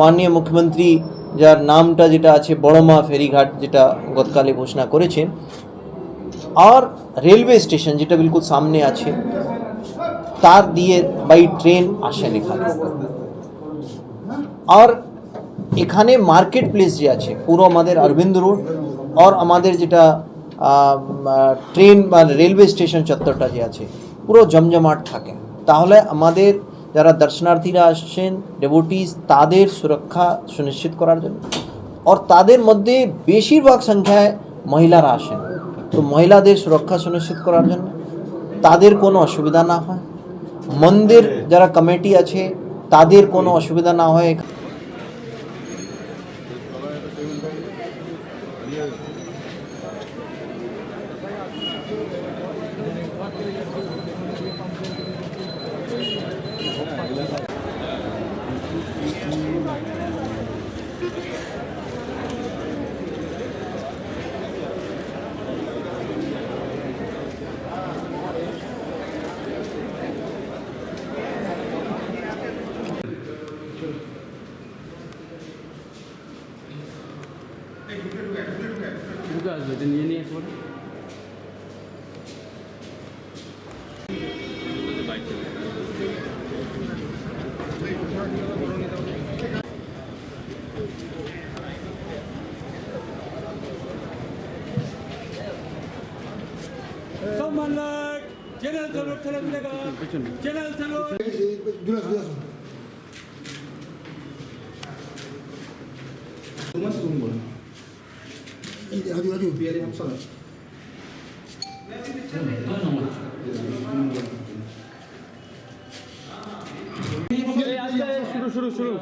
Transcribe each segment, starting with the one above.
মাননীয় মুখ্যমন্ত্রী যার নামটা যেটা আছে বড়মা ফেরিঘাট, যেটা গতকালে ঘোষণা করেছেন আর রেলওয়ে স্টেশন যেটা বিলকুল সামনে আছে, তার দিয়ে বাই ট্রেন আসেন এখানে। আর এখানে মার্কেট প্লেস যে আছে, পুরো আমাদের অরবিন্দ রোড, আর আমাদের যেটা ট্রেন বা রেলওয়ে স্টেশন চত্বরটা যে আছে, পুরো জমজমাট থাকে। তাহলে আমাদের যারা দর্শনার্থীরা আসছেন ডেবুটিস তাদের সুরক্ষা সুনিশ্চিত করার জন্য। আর তাদের মধ্যে বেশিরভাগ সংখ্যায় মহিলারা আসেন। তো মহিলাদের সুরক্ষা সুনিশ্চিত করার জন্য তাদের কোনো অসুবিধা না হয়। মন্দির যারা কমিটি আছে, তাদের কোনো অসুবিধা না হয়। বুকে আসবে এটা নিয়ে Sammanlagt Genel Tanrı Televizyonu Genel Tanrı Biraz biraz Olmaz mı bu? Hadi hadi bir yere yapsana. Şuru şuru şuru.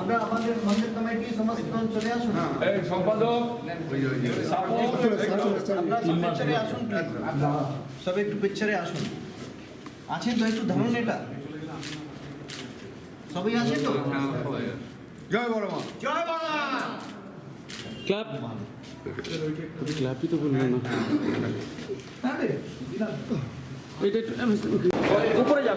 আমরা আমাদের মন্দির কমিটি সমস্ত চলে আসুন? সম্পাদক আপনারা সব আসুন সব একটু পিকচারে আসুন। আছেন তো একটু ধরুন এটা। সবাই আছে তো? Gel bana. জয় বাংলা। ক্লাব। ক্লাবই তো বলল না। এটা একটু উপরে যাও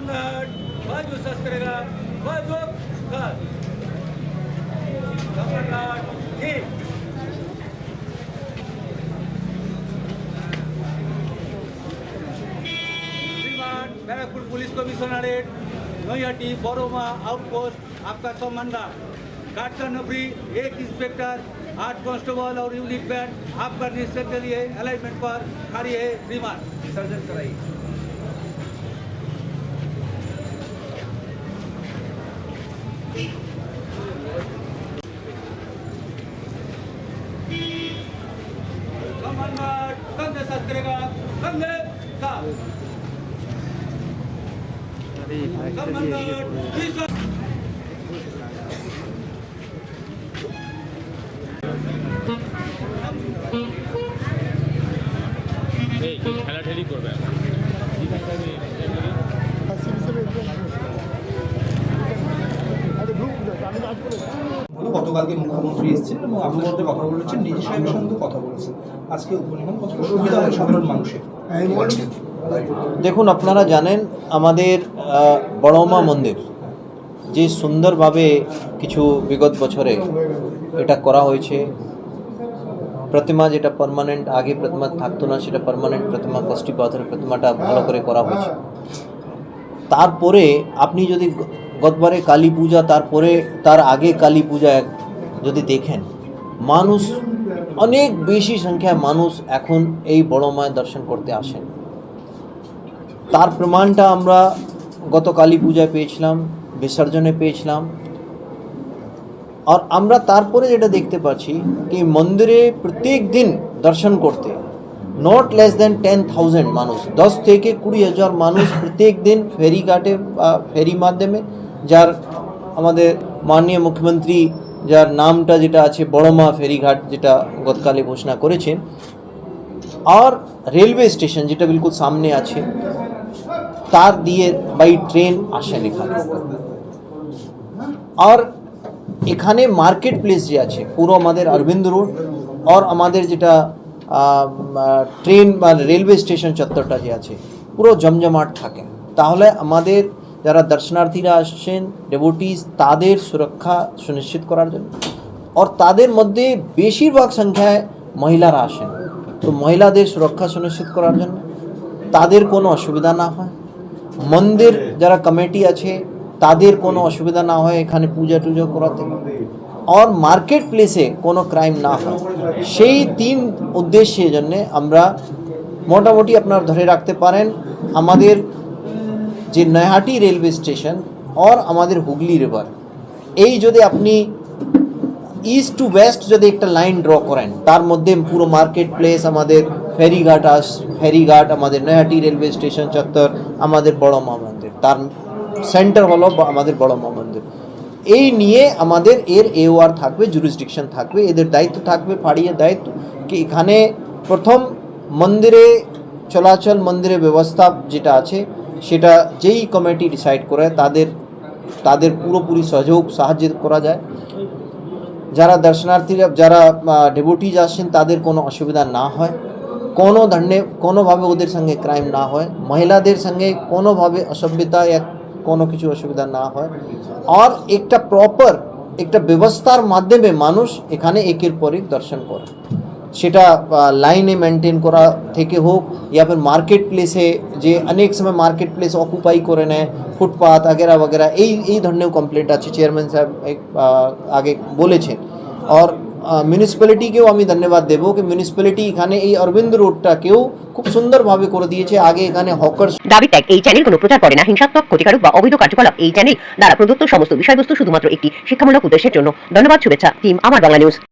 Sandal, maju Sastrega, maju Kal. Sandal, Ki. Barrackpore police commissionerate Naihati Boroma outpost आपका সম্মানদার गार्ड का नौकरी एक इंस्पेक्टर आठ कांस्टेबल और यूनिट बैंड आपका निरीक्षण के लिए अलाइनमेंट पर खड़ी है रिमांड विसर्जन कराई করবে গতকালকে মুখ্যমন্ত্রী এসেছেন এবং আপনার সাথে কথা বলেছেন নিজের সাহেবের সঙ্গে কথা বলেছেন। আজকে উপনিগম কত সুবিধা হয় সাধারণ মানুষের? দেখুন, আপনারা জানেন আমাদের বড়মা মন্দির, যে সুন্দরভাবে কিছু বিগত বছরে এটা করা হয়েছে। প্রতিমা যেটা পারমানেন্ট আগে প্রতিমা থাকতো না, সেটা পার্মানেন্ট প্রতিমা কষ্টি পাথরের প্রতিমাটা ভালো করে করা হয়েছে। তারপরে আপনি যদি গতবারে কালী পূজা, তারপরে, তার আগে কালী পূজা যদি দেখেন, মানুষ অনেক বেশি সংখ্যায় মানুষ এখন এই বড় মায়ের দর্শন করতে আসেন। তার প্রমাণটা আমরা গত কালী পূজায় পেয়েছিলাম, বিসর্জনে পেয়েছিলাম। আর আমরা তারপরে যেটা দেখতে পাচ্ছি কি মন্দিরে প্রত্যেক দিন দর্শন করতে not less than ten thousand মানুষ, দশ থেকে কুড়ি হাজার মানুষ প্রত্যেক দিন ফেরি ঘাটে বা ফেরি মাধ্যমে, যার আমাদের মাননীয় মুখ্যমন্ত্রী, যার নামটা যেটা আছে, বড়মা ফেরিঘাট যেটা গতকালে ঘোষণা করেছেন আর রেলওয়ে স্টেশন যেটা বিলকুল সামনে আছে তার দিয়ে বাই ট্রেন আসেন এখানে। আর এখানে মার্কেট প্লেস যে আছে, পুরো আমাদের অরবিন্দ রোড আর আমাদের যেটা ট্রেন বা রেলওয়ে স্টেশন চত্বরটা যে আছে, পুরো জমজমাট থাকে। তাহলে আমাদের যারা দর্শনার্থীরা আসছেন ডেভোটিস তাদের সুরক্ষা সুনিশ্চিত করার জন্য। আর তাদের মধ্যে বেশিরভাগ সংখ্যায় মহিলারা আসেন। তো মহিলাদের সুরক্ষা সুনিশ্চিত করার জন্য তাদের কোনো অসুবিধা না হয়। মন্দির যারা কমিটি আছে, তাদের কোনো অসুবিধা না হয় এখানে পূজা টুজো করাতে। আর মার্কেট প্লেসে কোনো ক্রাইম না হয়। সেই তিন উদ্দেশ্যের জন্যে আমরা মোটামুটি আপনার ধরে রাখতে পারেন, আমাদের যে নৈহাটি রেলওয়ে স্টেশন আর আমাদের হুগলি রিভার এই যদি আপনি ইস্ট টু ওয়েস্ট যদি একটা লাইন ড্র করেন, তার মধ্যে পুরো মার্কেট প্লেস আমাদের ফেরিঘাট আস ফেরিঘাট, আমাদের নয়াটি রেলওয়ে স্টেশন চত্বর, আমাদের বড় মা মন্দির। তার সেন্টার হলো আমাদের বড় মা মন্দির। এই নিয়ে আমাদের এর এওআর থাকবে জুরিসডিকশন থাকবে, এদের দায়িত্ব থাকবে ফাড়িয়ে দায়িত্ব কি এখানে প্রথম মন্দিরে চলাচল মন্দিরের ব্যবস্থা যেটা আছে, সেটা যেই কমিটি ডিসাইড করে, তাদের তাদের পুরোপুরি সহযোগ, সাহায্য করা যায়। যারা দর্শনার্থীরা, যারা ডেভোটিজ আসছেন তাদের কোনো অসুবিধা না হয়। কোনো ধরনের কোনোভাবে ওদের সঙ্গে ক্রাইম না হয় মহিলাদের সঙ্গে কোনোভাবে অসভ্যতা এক কোনো কিছু অসুবিধা না হয় আর একটা প্রপার একটা ব্যবস্থার মাধ্যমে মানুষ এখানে একের পর এক দর্শন করে সেটা লাইনে মেনটেন করা থেকে হোক या फिर মার্কেট প্লেসে যে অনেক সময় মার্কেট প্লেস অকুপাই করে নেয় ফুটপাথ আগেরা वगैरह এই এই ধরনের কমপ্লেন্ট আছে চেয়ারম্যান সাহেব এক আহ, আগে বলেছেন আর মিউনিসিপ্যালিটিকেও আমি ধন্যবাদ দেবো কি মিউনিসিপ্যালিটি এখানে এই অরবিন্দ রোডটাকেও খুব সুন্দরভাবে করে দিয়েছে। আগে এখানে হকার্স দাবি ত্যাগ এই চ্যানেল কোনো প্রচার করে না। হিংসাত্মক, ক্ষতিকারক বা অবৈধ কার্যকলাপ এই চ্যানেল দ্বারা প্রদত্ত সমস্ত বিষয়বস্তু শুধুমাত্র একটি শিক্ষামূলক উদ্দেশ্যের জন্য। ধন্যবাদ, শুভেচ্ছা টিম আমার বাংলা নিউজ